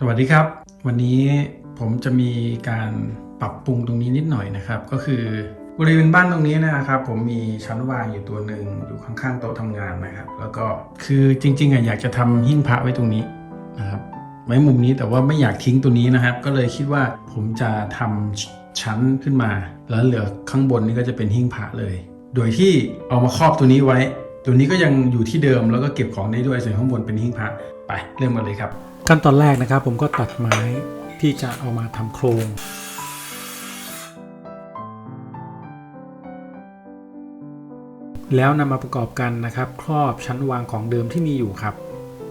สวัสดีครับ วันนี้ผมจะมีการปรับปรุงตรงนี้นิดหน่อยนะครับ ก็คือบริเวณบ้านตรงนี้นะครับ ผมมีชั้นวางอยู่ตัวหนึ่งอยู่ข้างๆโต๊ะทำงานนะครับ แล้วก็คือจริงๆอะอยากจะทำหิ้งพระไว้ตรงนี้นะครับไว้มุมนี้แต่ว่าไม่อยากทิ้งตัวนี้นะครับ ก็เลยคิดว่าผมจะทำชั้นขึ้นมา แล้วเหลือข้างบนนี่ก็จะเป็นหิ้งพระเลย โดยที่เอามาครอบตัวนี้ไว้ ตัวนี้ก็ยังอยู่ที่เดิมแล้วก็เก็บของได้ด้วยส่วนข้างบนเป็นหิ้งพระไปเริ่มกันเลยครับ ขั้นตอนแรกนะครับ ผมก็ตัดไม้ที่จะเอามาทำโครงแล้วนำมาประกอบกันนะครับ ครอบชั้นวางของเดิมที่มีอยู่ครับ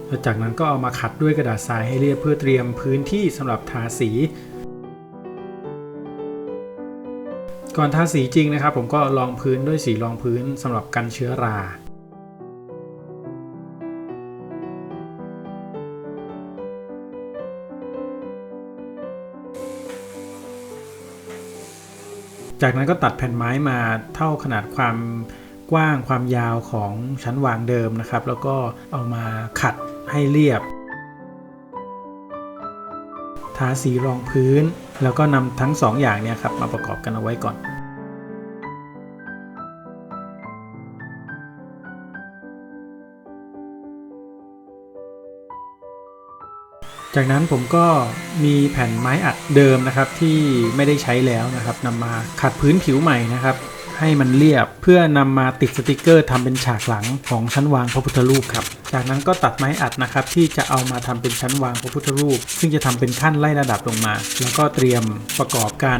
แล้วจากนั้นก็เอามาขัดด้วยกระดาษทรายให้เรียบเพื่อเตรียมพื้นที่สำหรับทาสี ก่อนทาสีจริงนะครับ ผมก็รองพื้นด้วยสีรองพื้นสำหรับกันเชื้อรา จากนั้นก็ตัดแผ่นไม้มาเท่าขนาดความกว้างความยาวของชั้นวางเดิมนะครับ แล้วก็เอามาขัดให้เรียบ ทาสีรองพื้น แล้วก็นำทั้งสองอย่างเนี่ยครับมาประกอบกันเอาไว้ก่อน จากนั้นผมก็มีแผ่นไม้อัดเดิมนะครับที่ไม่ได้ใช้แล้วนะครับนำมาขัดพื้นผิวใหม่นะครับ ให้มันเรียบเพื่อนำมาติดสติกเกอร์ทำเป็นฉากหลังของชั้นวางพระพุทธรูปครับจากนั้นก็ตัดไม้อัดนะครับ ที่จะเอามาทำเป็นชั้นวางพระพุทธรูป ซึ่งจะทำเป็นขั้นไล่ระดับลงมา แล้วก็เตรียมประกอบกัน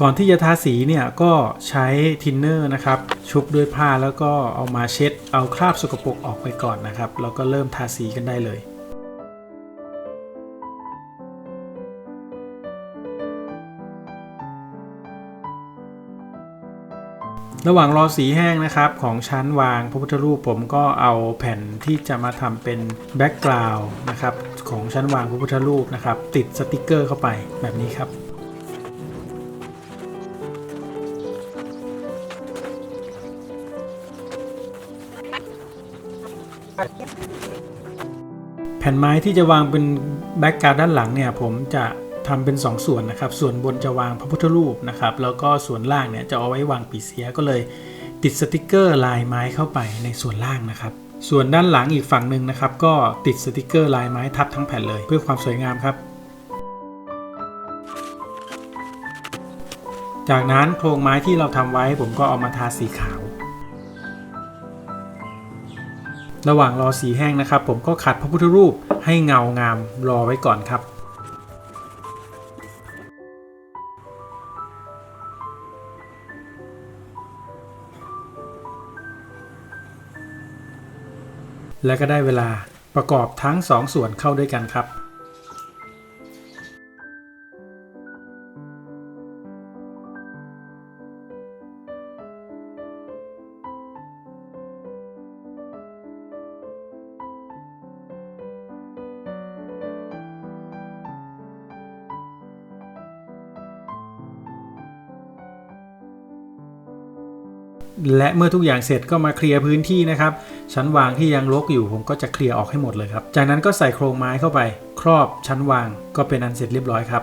ก่อนที่จะทาสีเนี่ยก็ใช้ทินเนอร์นะครับ ชุบด้วยผ้าแล้วก็เอามาเช็ด เอาคราบสกปรกออกไปก่อนนะครับ แล้วก็เริ่มทาสีกันได้เลยระหว่างรอสีแห้งนะครับของชั้นวางพระพุทธรูปผมก็เอาแผ่นที่จะมาทำเป็นแบ็กกราวน์นะครับของชั้นวางพระพุทธรูปนะครับติดสติกเกอร์เข้าไปแบบนี้ครับ แผ่นไม้ที่จะวางเป็นแบ็กกราวด์ด้านหลังเนี่ยผมจะทำเป็น 2 ส่วนนะครับ ส่วนบนจะวางพระพุทธรูปนะครับ แล้วก็ส่วนล่างเนี่ยจะเอาไว้วางปีเสียก็เลยติดสติกเกอร์ลายไม้เข้าไปในส่วนล่างนะครับ ส่วนด้านหลังอีกฝั่งหนึ่งนะครับ ก็ติดสติกเกอร์ลายไม้ทับทั้งแผ่นเลย เพื่อความสวยงามครับ จากนั้นโครงไม้ที่เราทำไว้ผมก็เอามาทาสีขาว ระหว่างรอสีแห้งนะครับ ผมก็ขัดพระพุทธรูปให้เงางามรอไว้ก่อนครับและก็ได้เวลาประกอบทั้งสองส่วนเข้าด้วยกันครับ และเมื่อทุกอย่างเสร็จก็มาเคลียร์พื้นที่นะครับ ชั้นวางที่ยังรกอยู่ผมก็จะเคลียร์ออกให้หมดเลยครับ จากนั้นก็ใส่โครงไม้เข้าไป ครอบชั้นวางก็เป็นอันเสร็จเรียบร้อยครับ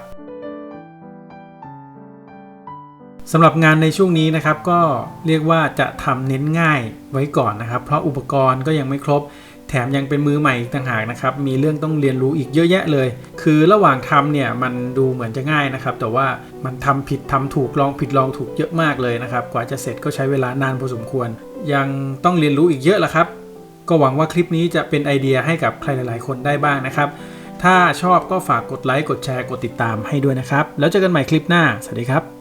สำหรับงานในช่วงนี้นะครับก็เรียกว่าจะทำเน้นง่ายไว้ก่อนนะครับ เพราะอุปกรณ์ก็ยังไม่ครบ แถมยังเป็นมือใหม่อีกต่างหากนะครับ มีเรื่องต้องเรียนรู้อีกเยอะแยะเลย คือระหว่างทำเนี่ยมันดูเหมือนจะง่ายนะครับ แต่ว่ามันทำผิดทำถูกลองผิดลองถูกเยอะมากเลยนะครับ กว่าจะเสร็จก็ใช้เวลานานพอสมควร ยังต้องเรียนรู้อีกเยอะละครับ ก็หวังว่าคลิปนี้จะเป็นไอเดียให้กับใครหลาย ๆ คนได้บ้างนะครับ ถ้าชอบก็ฝากกดไลค์กดแชร์กดติดตามให้ด้วยนะครับ แล้วเจอกันใหม่คลิปหน้า สวัสดีครับ